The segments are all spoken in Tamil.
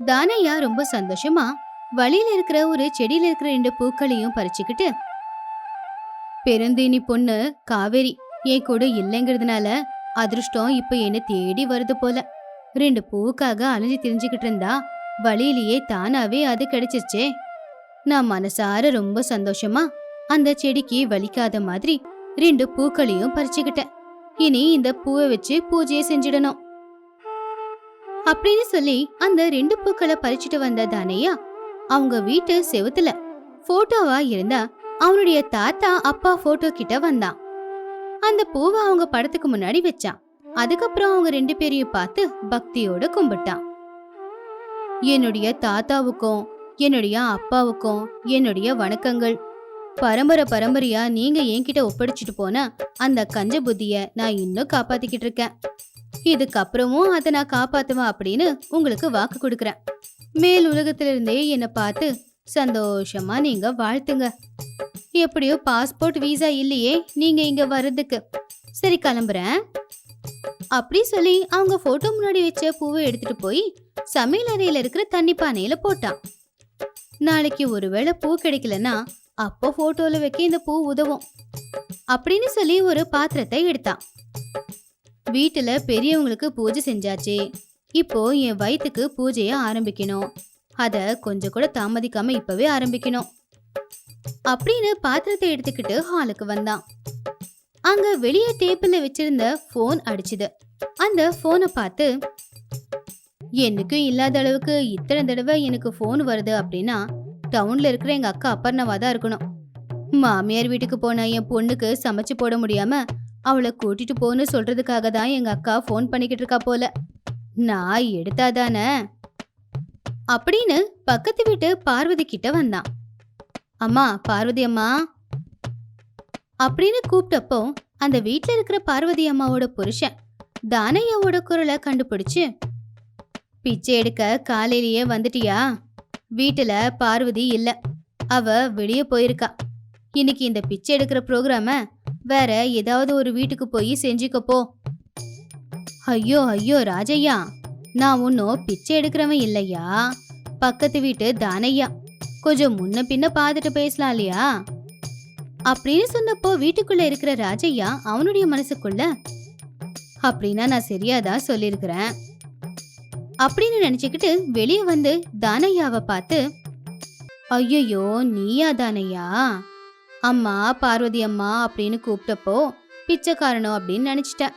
தானையா ரொம்ப சந்தோஷமா வழியில இருக்கிற ஒரு செடியில இருக்கிற ரெண்டு பூக்களையும் பறிச்சுக்கிட்டு பெருந்தீனி பொண்ணு காவேரி என் கூட இல்லைங்கிறதுனால அதிர்ஷ்டம் இப்ப என்ன தேடி வருது போல. ரெண்டு பூவுக்காக அலைஞ்சு தெரிஞ்சுக்கிட்டு இருந்தா வழியிலேயே தானாவே அது கிடைச்சிருச்சே. நான் மனசார ரொம்ப சந்தோஷமா அந்த செடிக்கு வலிக்காத மாதிரி ரெண்டு பூக்களையும் பறிச்சுக்கிட்டேன். இனி இந்த பூவை வச்சு பூஜையை செஞ்சிடணும். அப்படின்னு சொல்லி அந்த ரெண்டு பூக்களை பறிச்சுட்டு வந்த தானையா? அவங்க வீட்டு செவுத்துல போட்டோவா இருந்தா அவனுடைய தாத்தா அப்பா போட்டோ கிட்ட வந்தான் அந்த பூவை அவங்க படத்துக்கு முன்னாடி வச்சான் அதுக்கப்புறம் அவங்க ரெண்டு பேரையும் பார்த்து பக்தியோட கும்பிட்டான் என்னுடைய தாத்தாவுக்கும் என்னுடைய அப்பாவுக்கும் என்னுடைய வணக்கங்கள். பரம்பரை பரம்பரையா நீங்க என்கிட்ட ஒப்படைச்சிட்டு போன அந்த கஞ்ச புத்திய நான் இன்னும் காப்பாத்திக்கிட்டு இருக்கேன். இதுக்கப்புறமும் அதை நான் காப்பாத்துவேன் அப்படின்னு உங்களுக்கு வாக்கு கொடுக்குறேன். மேல் உலகத்திலிருந்தே என்னை பார்த்து சந்தோஷமா நீங்க வாழ்த்துங்க. எப்படியோ பாஸ்போர்ட் வீசா இல்லையே நீங்க இங்க வர்றதுக்கு. சரி கிளம்புறேன். அப்படி சொல்லி அவங்க போட்டோ முன்னாடி வச்ச பூவை எடுத்துட்டு போய் சமையல் அறையில இருக்கிற தண்ணி பானையில போட்டான். நாளைக்கு ஒருவேளை பூ கிடைக்கலன்னா அப்போ போட்டோல வைக்க இந்த பூ உதவும். அப்படின்னு சொல்லி ஒரு பாத்திரத்தை எடுத்தான். வீட்டுல பெரியவங்களுக்கு பூஜை செஞ்சாச்சு. இப்போ என் வயிற்றுக்கு பூஜைய ஆரம்பிக்கணும். அத கொஞ்சம் கூட தாமதிக்காம இப்பவே ஆரம்பிக்கணும். அப்படின்னு பாத்திரத்தை எடுத்துக்கிட்டு ஹாலுக்கு வந்தான். அங்க வெளியே டேபிள்ல வச்சிருந்த ஃபோன் அடிச்சுது. அந்த ஃபோனை பார்த்து என்னைக்கும் இல்லாத அளவுக்கு இத்தனை தடவை எனக்கு ஃபோன் வருது அப்படின்னா டவுன்ல இருக்கிற எங்க அக்கா அப்பர்ணவா தான் இருக்கணும். மாமியார் வீட்டுக்கு போன என் பொண்ணுக்கு சமைச்சு போட முடியாம அவளை கூட்டிட்டு போன்னு சொல்றதுக்காக தான் எங்க அக்கா ஃபோன் பண்ணிக்கிட்டு இருக்கா போல. நான் எடுத்தாதானே? அப்படின்னு பக்கத்து வீட்டு பார்வதி கிட்ட வந்தான். அம்மா பார்வதி அம்மா. அப்படின்னு கூப்பிட்டப்போ அந்த வீட்டில் இருக்கிற பார்வதி அம்மாவோட புருஷன் தானையாவோட குரலை கண்டுபிடிச்சு பிச்சை எடுக்க காலையிலேயே வந்துட்டியா? வீட்டில் பார்வதி இல்லை. அவ வெளியே போயிருக்கா. இன்னைக்கு இந்த பிச்சை எடுக்கிற ப்ரோக்ராம வேற ஏதாவது ஒரு வீட்டுக்கு போய் செஞ்சுக்கப்போ. ஐயோ ஐயோ ராஜையா நான் ஒன்றும் பிச்சை எடுக்கிறவன் இல்லையா? பக்கத்து வீட்டு தானையா கொஞ்சம் முன்ன பின்ன பார்த்துட்டு பேசலாம் இல்லையா? அப்படின்னு சொன்னப்போ வீட்டுக்குள்ள இருக்கிற ராஜையா அவனுடைய மனசுக்குள்ள அப்படின்னா நான் சரியாதான் சொல்லியிருக்கிறேன். அப்படின்னு நினைச்சுக்கிட்டு வெளியே வந்து தானையாவை பார்த்து ஐயையோ நீயா தானையா? அம்மா பார்வதி அம்மா அப்படின்னு கூப்பிட்டப்போ பிச்சைக்காரனோ அப்படின்னு நினைச்சிட்டேன்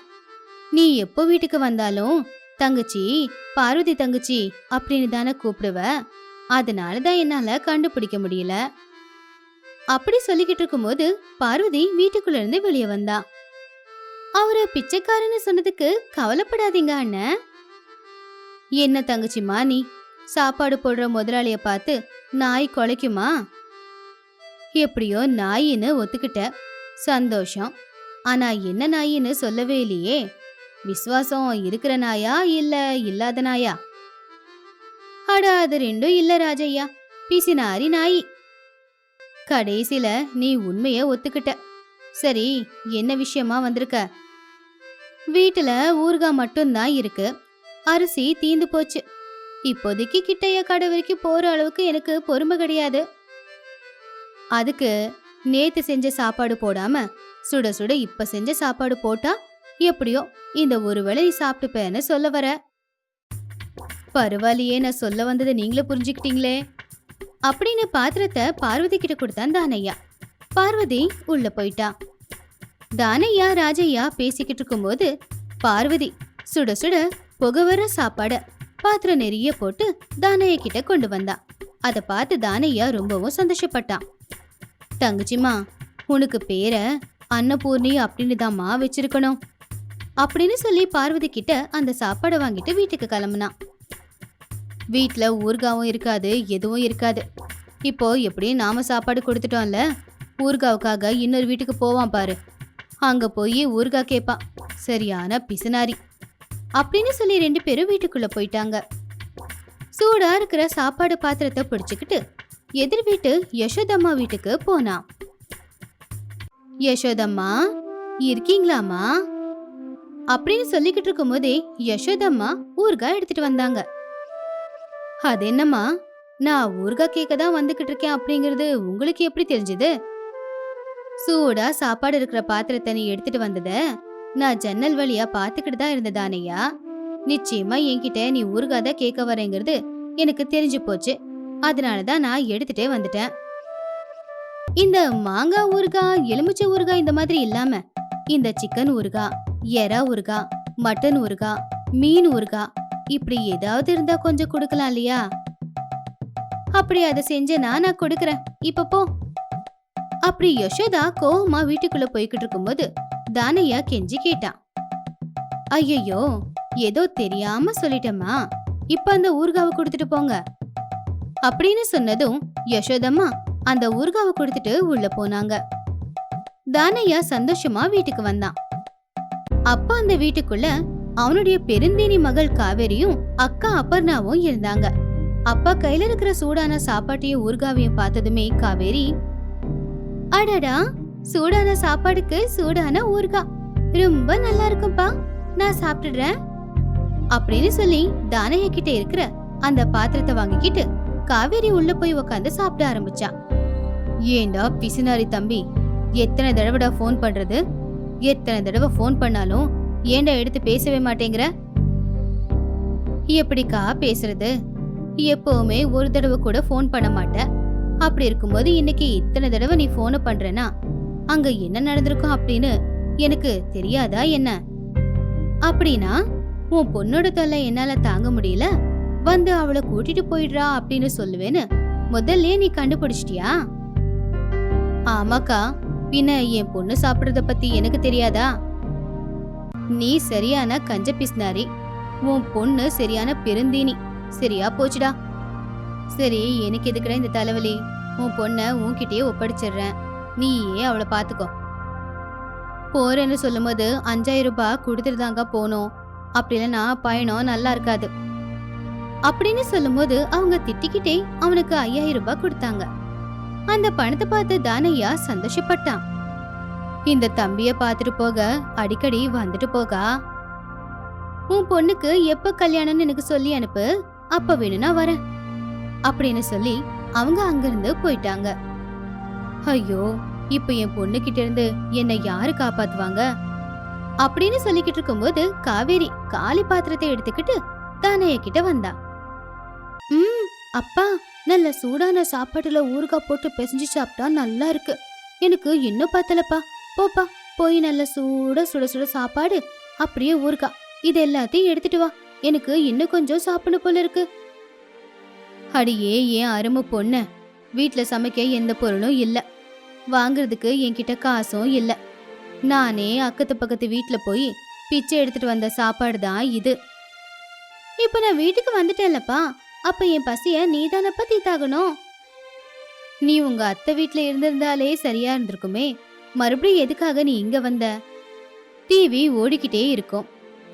நீ எப்போ வீட்டுக்கு வந்தாலும் தங்கச்சி பார்வதி தங்கச்சி அப்படின்னு தானே கூப்பிடுவ. அதனால தான் என்னால கண்டுபிடிக்க முடியல. அப்படி சொல்லிக்கிட்டு இருக்கும்போது பார்வதி வீட்டுக்குள்ள இருந்து வெளியே வந்தா. அவரு பிச்சைக்காரன்னு சொன்னதுக்கு கவலைப்படாதீங்க அண்ணன் என்ன தங்கச்சிமா நீ? சாப்பாடு போடுற முதலாளிய பார்த்து நாய் குலைக்குமா? எப்படியோ நாயின்னு ஒத்துக்கிட்ட. சந்தோஷம். ஆனா என்ன நாயின்னு சொல்லவே இல்லையே. விசுவாசம் இருக்கிற நாயா இல்ல இல்லாத நாயா? அட அது ரெண்டும் இல்ல ராஜையா பிசினாரி நாய். கடைசியில நீ உண்மைய ஒத்துக்கிட்ட. சரி என்ன விஷயமா வந்திருக்க? வீட்டுல ஊறுகாய் மட்டும்தான் இருக்கு. அரிசி தீந்து போச்சு. இப்போதைக்கு கிட்டைய கடை வரைக்கும் போற அளவுக்கு எனக்கு பொறுமை கிடையாது. அதுக்கு நேத்து செஞ்ச சாப்பாடு போடாம சுட சுட இப்ப செஞ்ச சாப்பாடு போட்டா எப்படியோ இந்த ஒரு வேளை சாப்பிட்டுப்பேன்னு சொல்ல வர. பரவாயில்லையே நான் சொல்ல வந்ததை நீங்களே புரிஞ்சுக்கிட்டீங்களே. அப்படின்னு பாத்திரத்தை பார்வதி கிட்ட கொடுத்தான் தானையா. பார்வதி உள்ள போயிட்டா. தானையா ராஜையா பேசிக்கிட்டு இருக்கும்போது பார்வதி சுட சுட புகை வர சாப்பாட பாத்திரம் நிறைய போட்டு தானையா கிட்ட கொண்டு வந்தா. அதை பார்த்து தானையா ரொம்பவும் சந்தோஷப்பட்டான் தங்கச்சிமா உனக்கு பேரை அன்னபூர்ணி அப்படின்னு தாம்மா வச்சிருக்கணும். அப்படின்னு சொல்லி பார்வதி கிட்ட அந்த சாப்பாடை வாங்கிட்டு வீட்டுக்கு கிளம்புனான். வீட்டில் ஊறுகாவும் இருக்காது எதுவும் இருக்காது. இப்போ எப்படியும் நாம சாப்பாடு கொடுத்துட்டோம்ல ஊறுகாவுக்காக இன்னொரு வீட்டுக்கு போவான் பாரு. அங்கே போய் ஊறுகாய் கேட்பான் சரியான பிசுனாரி. அப்படின்னு சொல்லி ரெண்டு பேரும் வீட்டுக்குள்ளே போயிட்டாங்க. சூடாக இருக்கிற சாப்பாடு பாத்திரத்தை பிடிச்சிக்கிட்டு எதிர் வீட்டு யசோதம்மா வீட்டுக்கு போனான் யசோதம்மா இருக்கீங்களாம்மா? அப்படின்னு சொல்லிக்கிட்டு இருக்கும்போதே யசோதம்மா ஊறுகாய் எடுத்துட்டு வந்தாங்க. அது என்னம்மா? நான் ஊறுகாய் கேட்க தான் வந்துகிட்டு இருக்கேன் அப்படிங்கிறது உங்களுக்கு எப்படி தெரிஞ்சது? சூடா சாப்பாடு இருக்கிற பாத்திரத்தை நீ எடுத்துட்டு வந்தத நான் ஜன்னல் வழியா பாத்துக்கிட்டு தான் இருந்ததானையா? நிச்சயமா என்கிட்ட நீ ஊறுகாய் தான் கேட்க வரேங்கிறது எனக்கு தெரிஞ்சு போச்சு. அதனால தான் நான் எடுத்துட்டே வந்துட்டேன். இந்த மாங்காய் ஊறுகாய் எலுமிச்சை ஊறுகாய் இந்த மாதிரி இல்லாம இந்த சிக்கன் ஊறுகாய் எறா ஊறுகாய் மட்டன் ஊறுகாய் மீன் ஊறுகாய் இப்படி ஏதாவது இருந்தா கொஞ்சம் கொடுக்கலாம் இல்லையா? அப்படி அதை செஞ்சேனா நான் கொடுக்கறேன். இப்ப போ. அப்படி யசோதா கோவமா வீட்டுக்குள்ள போய்கிட்டு இருக்கும்போது தானையா கெஞ்சி கேட்டான் ஐயையோ ஏதோ தெரியாம சொல்லிட்டேமா இப்ப அந்த ஊர்காவை கொடுத்துட்டு போங்க. அப்படின்னு சொன்னதும் யசோதம்மா அந்த ஊர்காவை கொடுத்துட்டு உள்ள போனாங்க. தானையா சந்தோஷமா வீட்டுக்கு வந்தான். அப்ப அந்த வீட்டுக்குள்ள அவனுடைய பெருந்தேனி மகள் காவேரியும் அக்கா அப்பர்ணாவும் இருந்தாங்க. அப்பா கையில இருக்கிற சூடான சாப்பாட்டையும் ஊர்காவையும் பார்த்ததுமே காவேரி அடடா சூடான சாப்பாடுக்கு சூடான ஊர்கா. ரொம்ப நல்லா இருக்கும்பா நான் சாப்பிட்டுடுறேன். அப்படின்னு சொல்லி தானைய கிட்ட இருக்கிற அந்த பாத்திரத்தை வாங்கிக்கிட்டு காவேரி உள்ள போய் உக்காந்து சாப்பிட ஆரம்பிச்சா. ஏண்டா பிசினாரி தம்பி எத்தனை தடவைடா ஃபோன் பண்றது? எத்தனை தடவை ஃபோன் பண்ணாலும் ஏண்டா எடுத்து பேசவே மாட்டேங்கிற? எப்படிக்கா பேசுறது? எப்பவுமே ஒரு தடவை கூட ஃபோன் பண்ண மாட்ட. அப்படி இருக்கும்போது இன்னைக்கு இத்தனை தடவை நீ ஃபோனை பண்றனா அங்க என்ன நடந்திருக்கும் அப்படின்னு எனக்கு தெரியாதா என்ன? அப்படின்னா உன் பொண்ணோட தொல்லை என்னால தாங்க முடியல. வந்து அவளை கூட்டிட்டு போயிடுறா அப்படின்னு சொல்லுவேன்னு முதல்ல நீ கண்டுபிடிச்சிட்டியா? ஆமாக்கா பின்ன என் பொண்ணு சாப்பிடுறத பத்தி எனக்கு தெரியாதா? நீ சரியான கஞ்ச பிஸ்னாரி உன் பொண்ணு சரியான பெருந்தீனி. சரியா போச்சுடா. சரி எனக்கு எதுக்குடா இந்த தலைவலி? உன் பொண்ணை உன்கிட்டயே ஒப்படைச்சிடுறேன். நீயே அவளை பார்த்துக்கோ போறேன்னு சொல்லும்போது அஞ்சாயிரம் ரூபாய் கொடுத்துட்டு தாங்க போனோம். அப்படி இல்லைன்னா பயணம் நல்லா இருக்காது. அப்படின்னு சொல்லும்போது அவங்க திட்டிக்கிட்டே அவனுக்கு ஐயாயிரம் ரூபாய் கொடுத்தாங்க. அந்த பணத்தை பார்த்து தானையா சந்தோஷப்பட்டான். இந்த தம்பிய பார்த்துட்டு போக அடிக்கடி வந்துட்டு போகா. உன் பொண்ணுக்கு எப்ப கல்யாணம்னு எனக்கு சொல்லி அனுப்பு அப்ப வேணும்னா வரேன் அப்படின்னு சொல்லி அவங்க அங்கிருந்து போயிட்டாங்க. ஐயோ இப்ப என் பொண்ணு கிட்ட இருந்து என்னை யாரு காப்பாத்துவாங்க? அப்படின்னு சொல்லிக்கிட்டு இருக்கும்போது காவேரி காலி பாத்திரத்தை எடுத்துக்கிட்டு தானைய கிட்ட வந்தா. ம் அப்பா நல்ல சூடான சாப்பாட்டுல ஊறுகாய் போட்டு பிசைஞ்சு சாப்பிட்டா நல்லா இருக்கு. எனக்கு இன்னும் பத்தலப்பா. போப்பா போய் நல்ல சூட சுட சுட சாப்பாடு அப்படியே ஊறுகாய் இது எல்லாத்தையும் எடுத்துட்டு வா. எனக்கு இன்னும் கொஞ்சம் சாப்பிடணும் போல இருக்கு. அடியே ஏன் அருமை பொண்ணு. வீட்டில் சமைக்க எந்த பொருளும் இல்லை. வாங்குறதுக்கு என்கிட்ட காசும் இல்லை. நானே அக்கத்து பக்கத்து வீட்டில் போய் பிச்சை எடுத்துட்டு வந்த சாப்பாடு தான் இது. இப்போ நான் வீட்டுக்கு வந்துட்டேன்லப்பா. அப்ப என் பசிய நீ தானப்பா தீத்தாகணும் நீ உங்க அத்தை வீட்ல இருந்திருந்தாலே சரியா இருந்திருக்குமே. மறுபடியும் எதுக்காக நீ இங்க வந்த? டிவி ஓடிக்கிட்டே இருக்கும்.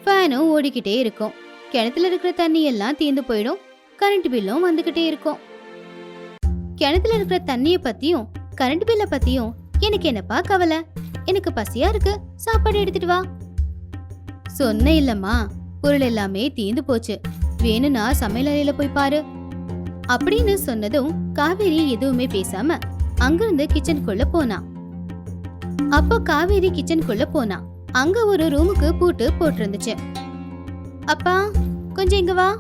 ஃபேனும் ஓடிக்கிட்டே இருக்கும். கிணத்துல இருக்கிற தண்ணி எல்லாம் தீர்ந்து போயிடும். கரண்ட் பில்லும் வந்துகிட்டே இருக்கும். கிணத்துல இருக்கிற தண்ணிய பத்தியும் கரண்ட் பில்ல பத்தியும் எனக்கு என்னப்பா கவலை? எனக்கு பசியா இருக்கு. சாப்பாடு எடுத்துட்டு வா. சொன்ன இல்லம்மா. பொருள் எல்லாமே தீந்து போச்சு. வேணும்னா சமையல் அறையில போய் பாரு. அப்படின்னு சொன்னதும் காவேரி எதுவுமே பேசாம அங்கிருந்து கிச்சனுக்குள்ள போனா. அப்போ காவேரி கிச்சனுக்குள்ள போனா. அங்க ஒரு ரூமுக்கு பூட்டு போட்டிருந்துச்சு. அப்பா கொஞ்சம் இங்க வா.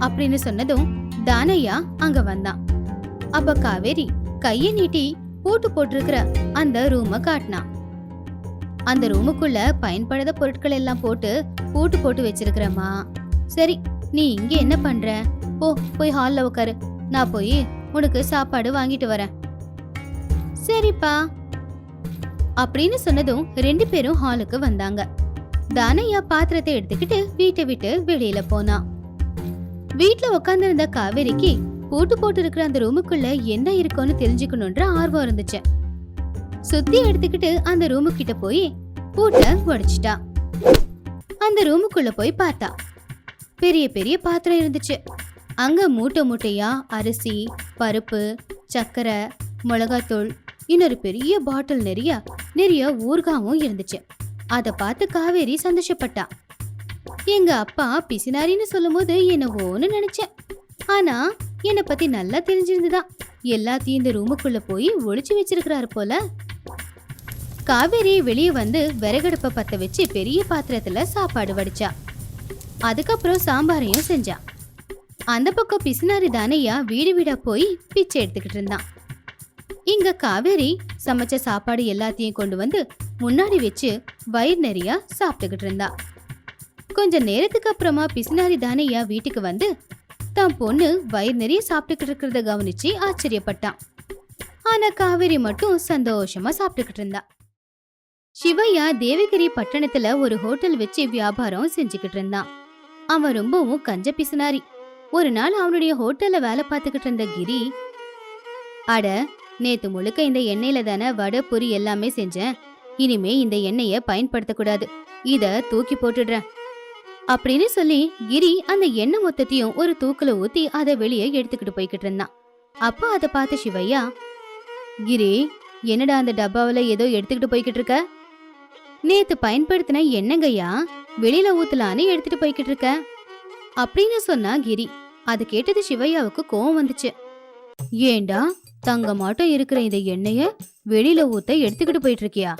அப்படின்னு சொன்னதும் தானையா அங்க வந்தான் அப்ப காவேரி கைய நீட்டி பூட்டு போட்டிருக்கிற அந்த ரூம காட்டினான் அந்த ரூமுக்குள்ள பயன்படாத பொருட்கள் எல்லாம் போட்டு பூட்டு போட்டு வச்சிருக்கிறமா சரி நீ இங்க என்ன பண்ற? போ போய் ஹால்ல உட்காரு நான் போய் உனக்கு சாப்பாடு வாங்கிட்டு வரேன். சரிப்பா. அப்படின்னு சொன்னதும் ரெண்டு பேரும் ஹாலுக்கு வந்தாங்க. தானையா பாத்திரத்தை எடுத்துக்கிட்டு வீட்டை விட்டு வெளியில போனான் வீட்டுல உட்கார்ந்திருந்த காவேரிக்கு பூட்டு போட்டு இருக்கிற அந்த ரூமுக்குள்ள என்ன இருக்கும்னு தெரிஞ்சுக்கணுன்ற ஆர்வம் இருந்துச்சு. சுத்தி எடுத்துக்கிட்டு அந்த ரூமு கிட்ட போய் பூட்டை உடைச்சிட்டா அந்த ரூமுக்குள்ள போய் பார்த்தா பெரிய பெரிய பாத்திரம் இருந்துச்சு. அங்க மூட்டை மூட்டையா அரிசி பருப்பு சக்கரை மிளகாத்தூள் இன்னொரு பெரிய பாட்டில் நிறைய நிறைய ஊர்காவும் இருந்துச்சு. அதை பார்த்து காவேரி சந்தோஷப்பட்டா. எங்க அப்பா பிசினாரின்னு சொல்லும்போது என்னவோன்னு நினைச்சேன். ஆனா என்னை பத்தி நல்லா தெரிஞ்சிருந்துதான். எல்லாத்தையும் இந்த ரூமுக்குள்ள போய் ஒளிச்சு வச்சிருக்கிறாரு போல. காவேரி வெளியே வந்து விறகடுப்பை பத்த வச்சு பெரிய பாத்திரத்துல சாப்பாடு வடிச்சா. அதுக்கப்புறம் சாம்பாரையும் செஞ்சான். அந்த பக்கம் பிசினாரி தானையா வீடு வீடா போய் பிச்சை எடுத்துக்கிட்டு இருந்தான். இங்க காவேரி சமைச்ச சாப்பாடு எல்லாத்தையும் கொண்டு வந்து முன்னாடி வச்சு வயிறு நிறைய சாப்பிட்டுக்கிட்டு இருந்தா. கொஞ்ச நேரத்துக்கு அப்புறமா பிசினாரி தானையா வீட்டுக்கு வந்து தான் பொண்ணு வயிறு நிறைய சாப்பிட்டுக்கிட்டு இருக்கிறத கவனிச்சு ஆச்சரியப்பட்டான். ஆனா காவேரி மட்டும் சந்தோஷமா சாப்பிட்டுக்கிட்டு இருந்தா. சிவையா தேவகிரி பட்டணத்துல ஒரு ஹோட்டல் வச்சு வியாபாரம் செஞ்சுக்கிட்டு இருந்தான். அவன் ரொம்பவும் கஞ்ச பிசுனாரி. ஒரு நாள் அவனுடைய ஹோட்டல்ல வேலை பார்த்துக்கிட்டு இருந்த கிரி அட நேத்து முழுக்க இந்த எண்ணெயில தானே வடை பொரி எல்லாமே செஞ்சேன். இனிமே இந்த எண்ணெய பயன்படுத்தக்கூடாது இத தூக்கி போட்டுடுறேன். அப்படின்னு சொல்லி கிரி அந்த எண்ணெய் மொத்தத்தையும் ஒரு தூக்குல ஊத்தி அதை வெளியே எடுத்துக்கிட்டு போய்கிட்டு இருந்தான். அப்ப அதை பார்த்த சிவையா கிரி என்னடா அந்த டப்பாவுல ஏதோ எடுத்துக்கிட்டு போய்கிட்டு இருக்க? நேத்து பயன்படுத்தின என்னங்கய்யா வெளியில ஊத்தலான்னு எடுத்துட்டு போய்கிட்டு இருக்க? அப்படின்னு சொன்னா கிரி. அது கேட்டது சிவையாவுக்கு கோவம் வந்துச்சு. ஏண்டா தங்க மாட்டம் இருக்கிற இந்த எண்ணெய வெளியில ஊத்த எடுத்துக்கிட்டு போயிட்டு இருக்கியா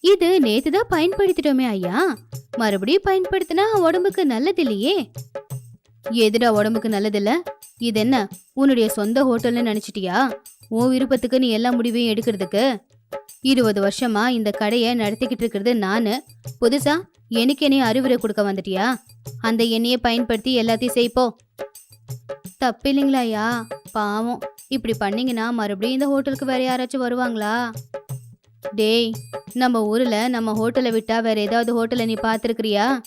இது நேத்து தான் பயன்படுத்திட்டோமே ஐயா. மறுபடியும் பயன்படுத்தினா உடம்புக்கு நல்லது இல்லையே? எதுடா உடம்புக்கு நல்லதில்ல? இது என்ன உன்னுடைய சொந்த ஹோட்டல்னு நினைச்சிட்டியா? உன் விருப்பத்துக்கு நீ எல்லா முடிவையும் எடுக்கிறதுக்கு? இருபது வருஷமா இந்த கடையை நடத்திக்கிட்டு இருக்கிறது நானு. புதுசா எனக்கு என்னைய அறிவுரை கொடுக்க வந்துட்டியா? அந்த எண்ணெயை பயன்படுத்தி எல்லாத்தையும் செய்ப்போ. தப்பு இல்லைங்களா ஐயா பாவம். இப்படி பண்ணீங்கன்னா மறுபடியும் இந்த ஹோட்டலுக்கு வேற யாராச்சும் வருவாங்களா? டேய் நம்ம ஊர்ல நம்ம ஹோட்டலை விட்டா வேற ஏதாவது ஹோட்டலை நீ பார்த்துருக்கிறியா?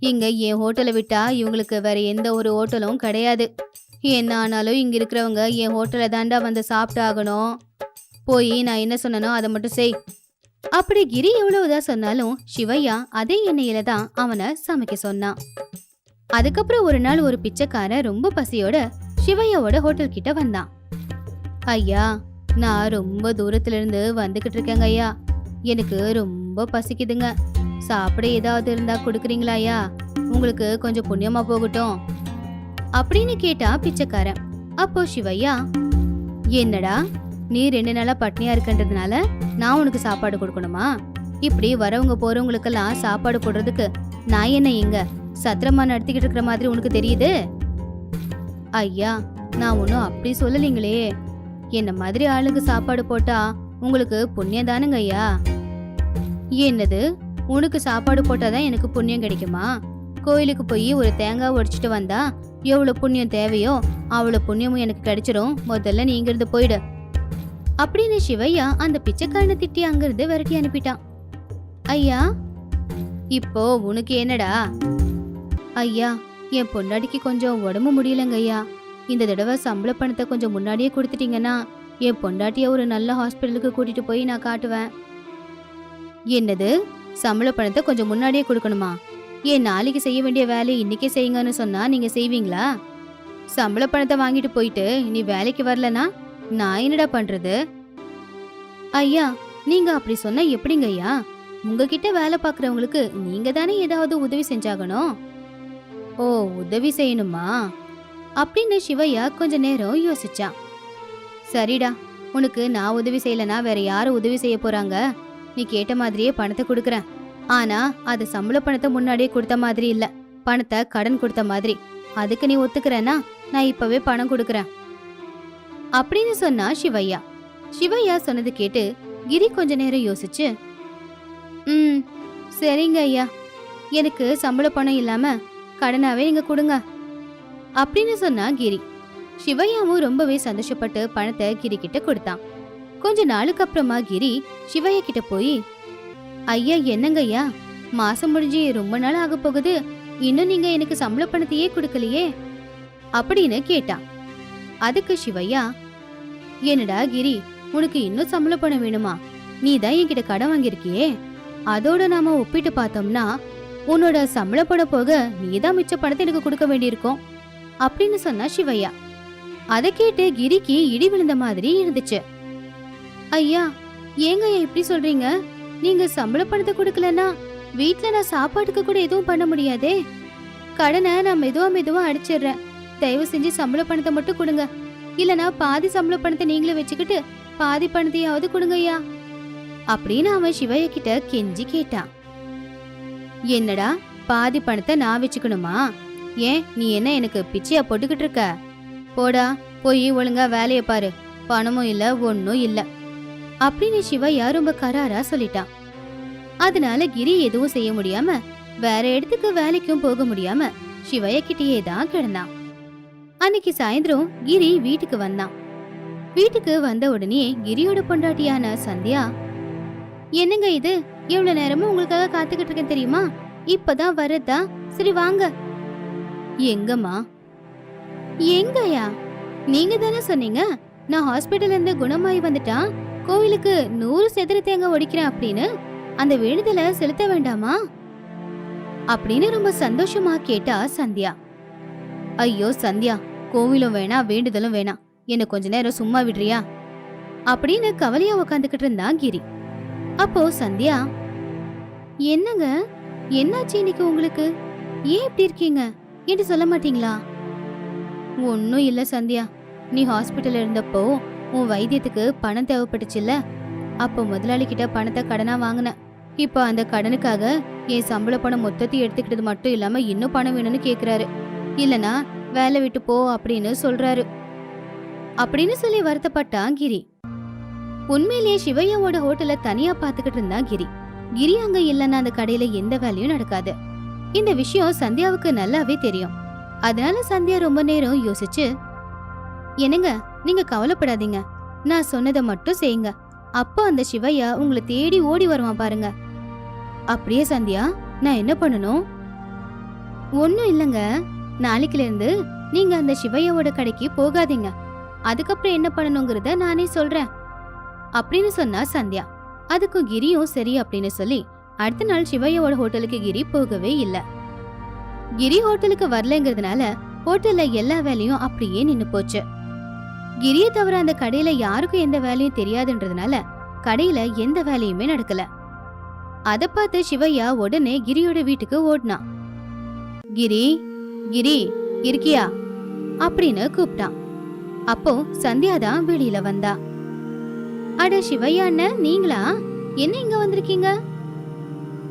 இங்க என் ஹோட்டலை விட்டா இவங்களுக்கு வேற எந்த ஒரு ஹோட்டலும் கிடையாது. என்ன ஆனாலும் இங்க இருக்கிறவங்க என் ஹோட்டலை தாண்டா வந்து சாப்பிட்டு ஆகணும் போய் நான் என்ன சொன்னனோ அதை மட்டும் செய். அப்படி கிரி எவ்வளவுதான் சொன்னாலும் சிவையா அதே எண்ணெயில தான் அவனை சமைக்க சொன்னான் அதுக்கப்புறம் ஒரு நாள் ஒரு பிச்சைக்காரன் ரொம்ப பசியோட சிவையாவோட ஹோட்டல் கிட்ட வந்தான். ஐயா நான் ரொம்ப தூரத்துல இருந்து வந்துகிட்டு இருக்கேங்க ஐயா. எனக்கு ரொம்ப பசிக்குதுங்க. சாப்பிட ஏதாவது இருந்தா கொடுக்குறீங்களா ஐயா? உங்களுக்கு கொஞ்சம் புண்ணியமா போகட்டும். அப்படின்னு கேட்டா பிச்சைக்காரன். அப்போ சிவையா என்னடா நீ ரெண்டு நாளா பட்னியா இருக்கன்றதுனால நான் உனக்கு சாப்பாடு கொடுக்கணுமா? இப்படி வரவங்க போறவங்களுக்கெல்லாம் சாப்பாடு போடுறதுக்கு நான் என்ன இங்க சத்திரமா நடத்திக்கிட்டு இருக்கிற மாதிரி உனக்கு தெரியுது? ஐயா நான் ஒன்றும் அப்படி சொல்லலீங்களே. என்ன மாதிரி ஆளுக்கு சாப்பாடு போட்டா உங்களுக்கு புண்ணியம் தானுங்க ஐயா? என்னது? உனக்கு சாப்பாடு போட்டாதான் எனக்கு புண்ணியம் கிடைக்குமா? கோயிலுக்கு போய் ஒரு தேங்காய் உடைச்சிட்டு வந்தா எவ்வளோ புண்ணியம் தேவையோ அவ்வளோ புண்ணியமும் எனக்கு கிடைச்சிரும் முதல்ல நீ இங்கிருந்து போயிடு. அப்படின்னு சிவையா அந்த பிச்சைக்காரனை திட்டி அங்கிருந்து விரட்டி அனுப்பிட்டான் ஐயா இப்போ உனக்கு என்னடா? ஐயா என் பொண்டாட்டிக்கு கொஞ்சம் உடம்பு முடியலங்க ஐயா. இந்த தடவை சம்பள பணத்தை கொஞ்சம் முன்னாடியே கொடுத்துட்டீங்கன்னா என் பொண்டாட்டிய ஒரு நல்ல ஹாஸ்பிட்டலுக்கு கூட்டிட்டு போய் நான் காட்டுவேன். என்னது? சம்பள பணத்தை கொஞ்சம் முன்னாடியே கொடுக்கணுமா? ஏன் நாளைக்கு செய்ய வேண்டிய வேலையை இன்னைக்கே செய்யுங்கன்னு சொன்னா நீங்க செய்வீங்களா? சம்பள பணத்தை வாங்கிட்டு போயிட்டு நீ வேலைக்கு வரலனா? நான் என்னடா பண்றது? ஐயா நீங்க அப்படி சொன்னா எப்படிங்க ஐயா? உங்ககிட்ட வேலை பார்க்குறவங்களுக்கு நீங்க தானே ஏதாவது உதவி செஞ்சாகணும்? ஓ உதவி செய்யணுமா? அப்படின்னு சிவையா கொஞ்ச நேரம் யோசிச்சான் சரிடா உனக்கு நான் உதவி செய்யலனா வேற யாரும் உதவி செய்ய போறாங்க? நீ கேட்ட மாதிரியே பணத்தை கொடுக்குறேன். ஆனா அது சம்பள பணத்தை முன்னாடியே கொடுத்த மாதிரி இல்ல. பணத்தை கடன் கொடுத்த மாதிரி. அதுக்கு நீ ஒத்துக்கிறேன்னா நான் இப்பவே பணம் கொடுக்குறேன். அப்படின்னு சொன்னா சிவையா. சிவையா சொன்னது கேட்டு கிரி கொஞ்ச நேரம் யோசிச்சு ம் சரிங்க ஐயா. எனக்கு சம்பள பணம் இல்லாம கடனாவே நீங்க கொடுங்க அப்படின்னு சொன்னா கிரி. சிவையாவும் ரொம்பவே சந்தோஷப்பட்டு பணத்தை கிரி கிட்ட கொடுத்தான். கொஞ்ச நாளுக்கு அப்புறமா கிரி சிவையா கிட்ட போய் ஐயா என்னங்க ஐயா? மாசம் முடிஞ்சு ரொம்ப நாள் ஆக போகுது. இன்னும் நீங்க எனக்கு சம்பள பணத்தையே கொடுக்கலையே? அப்படின்னு கேட்டான் அதுக்கு சிவையா என்னடா கிரி உனக்கு இன்னும் சம்பள பணம் வேணுமா? நீ தான் என்கிட்ட கடன் வாங்கியிருக்கியே. அதோட நாம ஒப்பிட்டு பார்த்தோம்னா உன்னோட சம்பள பணம் போக நீதான் மிச்ச பணத்தை எனக்கு கொடுக்க வேண்டியிருக்கும் அப்படின்னு சொன்னா சிவையா. அதை கேட்டு கிரிக்கு இடி விழுந்த மாதிரி இருந்துச்சு. ஐயா ஏங்க ஐயா இப்படி சொல்றீங்க? நீங்க சம்பள பணத்தை கொடுக்கலன்னா வீட்டுல நான் சாப்பாட்டுக்கு கூட எதுவும் பண்ண முடியாதே. கடனை நான் மெதுவா மெதுவா அடிச்சிடுறேன். தயவு செஞ்சு சம்பள பணத்தை மட்டும் கொடுங்க. இல்லனா பாதி சம்பள பணத்தை நீங்களே வச்சுக்கிட்டு பாதி பணத்தையாவது கொடுங்கய்யா. அப்படின்னு அவன் சிவையா கிட்ட கெஞ்சி கேட்டான். என்னடா பாதி பணத்தை நான் வச்சுக்கணுமா? ஏன் நீ என்ன எனக்கு பிச்சையா போட்டுக்கிட்டு இருக்க? போடா போய் ஒழுங்கா வேலைய பாரு. பணமும் இல்ல ஒன்னும் இல்ல. அப்படின்னு சிவையா ரொம்ப கராரா சொல்லிட்டான். அதனால கிரி எதுவும் செய்ய முடியாம வேற இடத்துக்கு வேலைக்கும் போக முடியாம சிவையா கிட்டேயே தான் கிடந்தான். அன்னைக்கு சாயந்தரம் கிரி வீட்டுக்கு வந்தான். வீட்டுக்கு வந்த உடனே கிரியோட பொண்டாட்டியான சந்தியா என்னங்க இது? எவ்வளவு நேரமும் உங்களுக்காக காத்துக்கிட்டு இருக்கேன் தெரியுமா? இப்பதான் வரதா? சரி வாங்க. எங்கம்மா? எங்கயா நீங்க தானே சொன்னீங்க? நான் ஹாஸ்பிட்டல் இருந்து குணமாயி வந்துட்டான் கோவிலுக்கு நூறு செதிர தேங்காய் ஒடிக்கிறேன் அப்படின்னு? அந்த வேண்டுதலை செலுத்த வேண்டாமா? அப்படின்னு ரொம்ப சந்தோஷமா கேட்டா சந்தியா. ஐயோ சந்தியா கோவிலும் வேணாம் வேண்டுதலும் வேணாம். என்ன கொஞ்ச நேரம் சும்மா விடுறியா? அப்படின்னு கவலையா உக்காந்துக்கிட்டு இருந்தான் கிரி. அப்போ சந்தியா என்னங்க? என்னாச்சு இன்னைக்கு உங்களுக்கு? ஏன் இப்படி இருக்கீங்க? என்று சொல்ல மாட்டீங்களா? ஒன்னும் இல்ல சந்தியா. நீ ஹாஸ்பிட்டல் இருந்தப்போ உன் வைத்தியத்துக்கு பணம் தேவைப்பட்டுச்சுல்ல? அப்போ முதலாளி கிட்ட பணத்தை கடனா வாங்கின. இப்போ அந்த கடனுக்காக என் சம்பள பணம் மொத்தத்தையும் எடுத்துக்கிட்டது மட்டும் இல்லாம இன்னும் பணம் வேணும்னு கேக்குறாரு. இல்லனா வேலை விட்டு போ அப்படின்னு சொல்றாரு. அப்படின்னு சொல்லி வருத்தப்பட்டான் கிரி. உண்மையிலேயே சிவையாவோட ஹோட்டல தனியா பாத்துக்கிட்டு இருந்தான் கிரி. கிரி அங்க இல்லைன்னா அந்த கடையில எந்த வேலையும் நடக்காது. இந்த விஷயம் சந்தியாவுக்கு நல்லாவே தெரியும். அதனால சந்தியா ரொம்ப நேரம் யோசிச்சு என்னங்க நீங்க கவலைப்படாதீங்க. நான் சொன்னதை மட்டும் செய்யுங்க. அப்போ அந்த சிவையா உங்களை தேடி ஓடி வருவான் பாருங்க. அப்படியே சந்தியா நான் என்ன பண்ணணும்? ஒன்றும் இல்லைங்க. நாளைக்குல இருந்து நீங்க அந்த சிவையோட கடைக்கு போகாதீங்க. அதுக்கப்புறம் என்ன பண்ணணுங்கிறத நானே சொல்றேன். அப்படின்னு சொன்னா சந்தியா. அதுக்கும் கிரியும் சரி அப்படின்னு சொல்லி அடுத்த நாள் சிவையோட ஹோட்டலுக்கு கிரி போகவே இல்ல. கிரி ஹோட்டலுக்கு வரலங்கிறதுனால ஹோட்டல்ல எல்லா வேலையும் அப்படியே நின்னு போச்சு. கிரியை தவிர அந்த கடையில யாருக்கும் எந்த வேலையும் தெரியாதுன்றதுனால கடையில எந்த வேலையுமே நடக்கல. அத பார்த்து சிவையா உடனே கிரியோட வீட்டுக்கு ஓடினான் கிரி கிரி இருக்கியா? அப்படின்னு கூப்பிட்டான். அப்போ சந்தியா தான் வெளியில வந்தா. அட சிவையா அண்ணன் நீங்களா? என்ன இங்க வந்திருக்கீங்க?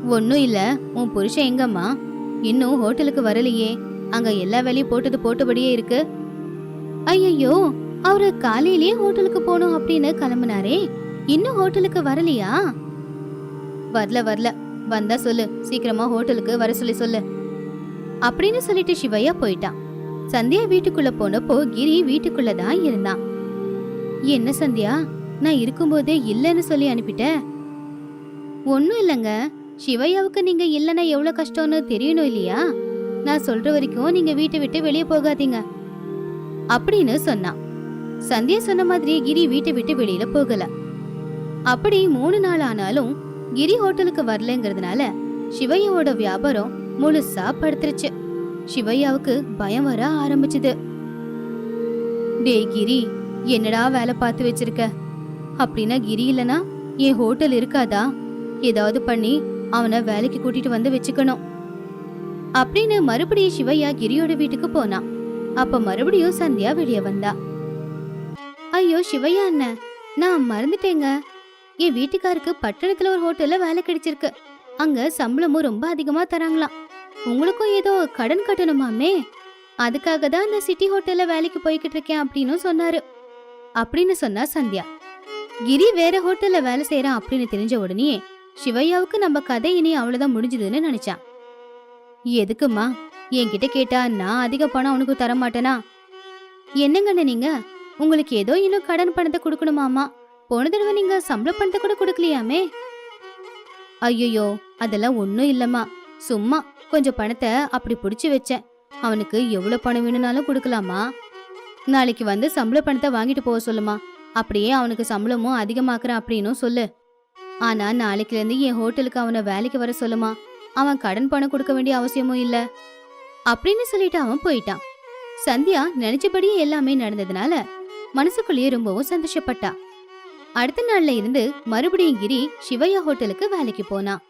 ஒன்னும் இல்ல உன் புருஷன் எங்கம்மா? இன்னும் ஹோட்டலுக்கு வரலையே. அங்க எல்லா வேலையும் போட்டது போட்டபடியே இருக்கு. ஐயையோ அவரு காலையிலேயே ஹோட்டலுக்கு போகணும் அப்படின்னு கிளம்புனாரே. இன்னும் ஹோட்டலுக்கு வரலையா? வரல வரல. வந்தா சொல்லு. சீக்கிரமா ஹோட்டலுக்கு வர சொல்லி சொல்லு. அப்படின்னு சொல்லிட்டு சிவையா போயிட்டான். சந்தியா வீட்டுக்குள்ள போனப்போ கிரி வீட்டுக்குள்ள தான் இருந்தான். என்ன சந்தியா? நான் இருக்கும்போதே இல்லைன்னு சொல்லி அனுப்பிட்ட ஒன்றும் இல்லைங்க. சிவையாவுக்கு நீங்க இல்லைன்னா எவ்வளோ கஷ்டம்னு தெரியணும் இல்லையா? நான் சொல்ற வரைக்கும் நீங்க வீட்டை விட்டு வெளியே போகாதீங்க. அப்படின்னு சொன்னான். சந்தியா சொன்ன மாதிரி கிரி வீட்டை விட்டு வெளியில போகல. அப்படி மூணு நாள் ஆனாலும் கிரி ஹோட்டலுக்கு வரலங்கிறதுனால சிவையோட வியாபாரம் முழுசா படுத்துருச்சு. சிவையாவுக்கு பயம் வர ஆரம்பிச்சுது. டேய் கிரி என்னடா வேலை பார்த்து வச்சிருக்க? அப்படின்னா கிரி இல்லனா என் ஹோட்டல் இருக்காதா? ஏதாவது பண்ணி அவனை வேலைக்கு கூட்டிட்டு வந்து வச்சுக்கணும். அப்படின்னு மறுபடியும் சிவையா கிரியோட வீட்டுக்கு போனான் அப்ப மறுபடியும் சந்தியா வெளியே வந்தா. ஐயோ சிவையா அண்ணன் நான் மறந்துட்டேங்க. என் வீட்டுக்காருக்கு பட்டணத்துல ஒரு ஹோட்டல்ல வேலை கிடைச்சிருக்கு. அங்க சம்பளமும் ரொம்ப அதிகமா தராங்களாம். உங்களுக்கும் ஏதோ கடன் கட்டணுமாமே? அதுக்காக தான் அந்த சிட்டி ஹோட்டல்ல வேலைக்கு போய்கிட்டு இருக்கேன் அப்படின்னு சொன்னாரு. அப்படின்னு சொன்னா சந்தியா. கிரி வேற ஹோட்டல்ல வேலை செய்யறான் அப்படின்னு தெரிஞ்ச உடனே சிவையாவுக்கு நம்ம கதை இனி அவ்வளவுதான் முடிஞ்சதுன்னு நினைச்சான். எதுக்குமா என்கிட்ட கேட்டா நான் அதிக பணம் உனக்கு தர மாட்டேனா என்னங்கண்ண நீங்க? உங்களுக்கு ஏதோ இன்னும் கடன் பணத்தை கொடுக்கணுமாமா? போன தடவை நீங்க சம்பள பணத்தை கூட கொடுக்கலையாமே? ஐயோ அதெல்லாம் ஒன்றும் இல்லம்மா. சும்மா கொஞ்சம் பணத்தை அப்படி பிடிச்சி வச்சேன். அவனுக்கு எவ்வளவு பணம் வேணும்னாலும் கொடுக்கலாமா? நாளைக்கு வந்து சம்பள பணத்தை வாங்கிட்டு போக சொல்லுமா. அப்படியே அவனுக்கு சம்பளமும் அதிகமாக்குறேன் அப்படின்னும் சொல்லு. ஆனா நாளைக்குல இருந்து என் ஹோட்டலுக்கு அவனை வேலைக்கு வர சொல்லுமா. அவன் கடன் பணம் கொடுக்க வேண்டிய அவசியமும் இல்ல. அப்படின்னு சொல்லிட்டு அவன் போயிட்டான். சந்தியா நினைச்சபடியே எல்லாமே நடந்ததுனால மனசுக்குள்ளேயே ரொம்பவும் சந்தோஷப்பட்டா. அடுத்த நாள்ல இருந்து மறுபடியும் கிரி சிவையா ஹோட்டலுக்கு வேலைக்கு போனான்